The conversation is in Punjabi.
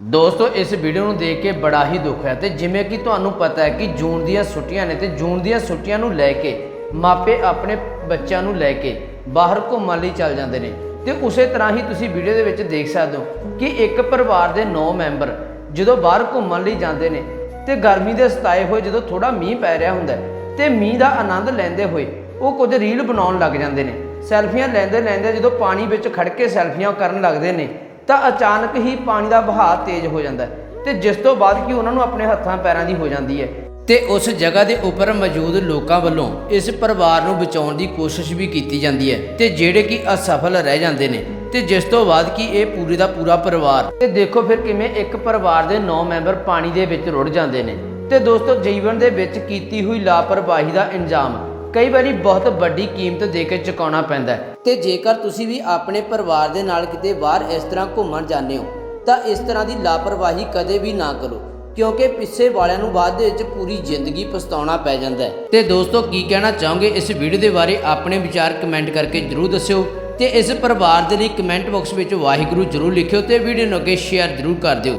ਦੋਸਤੋ ਇਸ ਵੀਡੀਓ ਨੂੰ ਦੇਖ ਕੇ ਬੜਾ ਹੀ ਦੁੱਖ ਹੈ ਤੇ ਜਿਵੇਂ ਕਿ ਤੁਹਾਨੂੰ ਪਤਾ ਹੈ ਕਿ ਜੂਨ ਦੀਆਂ ਛੁੱਟੀਆਂ ਨੇ ਤੇ ਜੂਨ ਦੀਆਂ ਛੁੱਟੀਆਂ ਨੂੰ ਲੈ ਕੇ ਮਾਪੇ ਆਪਣੇ ਬੱਚਿਆਂ ਨੂੰ ਲੈ ਕੇ ਬਾਹਰ ਘੁੰਮਣ ਲਈ ਚੱਲ ਜਾਂਦੇ ਨੇ। ਤੇ ਉਸੇ ਤਰ੍ਹਾਂ ਹੀ ਤੁਸੀਂ ਵੀਡੀਓ ਦੇ ਵਿੱਚ ਦੇਖ ਸਕਦੇ ਹੋ ਕਿ ਇੱਕ ਪਰਿਵਾਰ ਦੇ 9 ਮੈਂਬਰ ਜਦੋਂ ਬਾਹਰ ਘੁੰਮਣ ਲਈ ਜਾਂਦੇ ਨੇ ਤੇ ਗਰਮੀ ਦੇ ਸਤਾਏ ਹੋਏ ਜਦੋਂ ਥੋੜਾ ਮੀਂਹ ਪੈ ਰਿਹਾ ਹੁੰਦਾ ਹੈ, ਤੇ ਮੀਂਹ ਦਾ ਆਨੰਦ ਲੈਂਦੇ ਹੋਏ ਉਹ ਕੁਝ ਰੀਲ ਬਣਾਉਣ ਲੱਗ ਜਾਂਦੇ ਨੇ। ਸੈਲਫੀਆਂ ਲੈਂਦੇ ਲੈਂਦੇ ਜਦੋਂ ਪਾਣੀ ਵਿੱਚ ਖੜ ਕੇ ਸੈਲਫੀਆਂ ਕਰਨ ਲੱਗਦੇ ਨੇ ਤਾਂ ਅਚਾਨਕ ਹੀ ਪਾਣੀ ਦਾ ਵਹਾਅ ਤੇਜ਼ ਹੋ ਜਾਂਦਾ ਹੈ ਤੇ ਜਿਸ ਤੋਂ ਬਾਅਦ ਕਿ ਉਹਨਾਂ ਨੂੰ ਆਪਣੇ ਹੱਥਾਂ ਪੈਰਾਂ ਦੀ ਹੋ ਜਾਂਦੀ ਹੈ। ਤੇ ਉਸ ਜਗ੍ਹਾ ਦੇ ਉੱਪਰ ਮੌਜੂਦ ਲੋਕਾਂ ਵੱਲੋਂ ਇਸ ਪਰਿਵਾਰ ਨੂੰ ਬਚਾਉਣ ਦੀ ਕੋਸ਼ਿਸ਼ ਵੀ ਕੀਤੀ ਜਾਂਦੀ ਹੈ ਤੇ ਜਿਹੜੇ ਕਿ ਅਸਫਲ ਰਹਿ ਜਾਂਦੇ ਨੇ ਤੇ ਜਿਸ ਤੋਂ ਬਾਅਦ ਕਿ ਇਹ ਪੂਰੇ ਦਾ ਪੂਰਾ ਪਰਿਵਾਰ ਤੇ ਦੇਖੋ ਫਿਰ ਕਿਵੇਂ ਇੱਕ ਪਰਿਵਾਰ ਦੇ 9 ਮੈਂਬਰ ਪਾਣੀ ਦੇ ਵਿੱਚ ਰੁੜ ਜਾਂਦੇ ਨੇ ਤੇ ਦੋਸਤੋ ਜੀਵਨ ਦੇ ਵਿੱਚ ਕੀਤੀ ਹੋਈ ਲਾਪਰਵਾਹੀ ਦਾ ਇੰਜਾਮ ਕਈ ਵਾਰੀ ਬਹੁਤ ਵੱਡੀ ਕੀਮਤ ਦੇ ਕੇ ਚੁਕਾਉਣਾ ਪੈਂਦਾ ਹੈ। ਤੇ ਜੇਕਰ ਤੁਸੀਂ ਵੀ ਆਪਣੇ ਪਰਿਵਾਰ ਦੇ ਨਾਲ ਕਿਤੇ ਬਾਹਰ ਇਸ ਤਰ੍ਹਾਂ ਘੁੰਮਣ ਜਾਂਦੇ ਹੋ ਤਾਂ ਇਸ ਤਰ੍ਹਾਂ ਦੀ ਲਾਪਰਵਾਹੀ ਕਦੇ ਵੀ ਨਾ ਕਰੋ ਕਿਉਂਕਿ ਪਿੱਛੇ ਵਾਲਿਆਂ ਨੂੰ ਬਾਅਦ ਦੇ ਵਿੱਚ ਪੂਰੀ ਜ਼ਿੰਦਗੀ ਪਛਤਾਉਣਾ ਪੈ ਜਾਂਦਾ ਹੈ। ਤੇ ਦੋਸਤੋ ਕੀ ਕਹਿਣਾ ਚਾਹੋਗੇ? ਇਸ ਵੀਡੀਓ ਦੇ ਬਾਰੇ ਆਪਣੇ ਵਿਚਾਰ ਕਮੈਂਟ ਕਰਕੇ ਜਰੂਰ ਦੱਸਿਓ ਤੇ ਇਸ ਪਰਿਵਾਰ ਦੇ ਲਈ ਕਮੈਂਟ ਬਾਕਸ ਵਿੱਚ ਵਾਹਿਗੁਰੂ ਜਰੂਰ ਲਿਖਿਓ ਤੇ ਵੀਡੀਓ ਨੂੰ ਅੱਗੇ ਸ਼ੇਅਰ ਜਰੂਰ ਕਰ ਦਿਓ।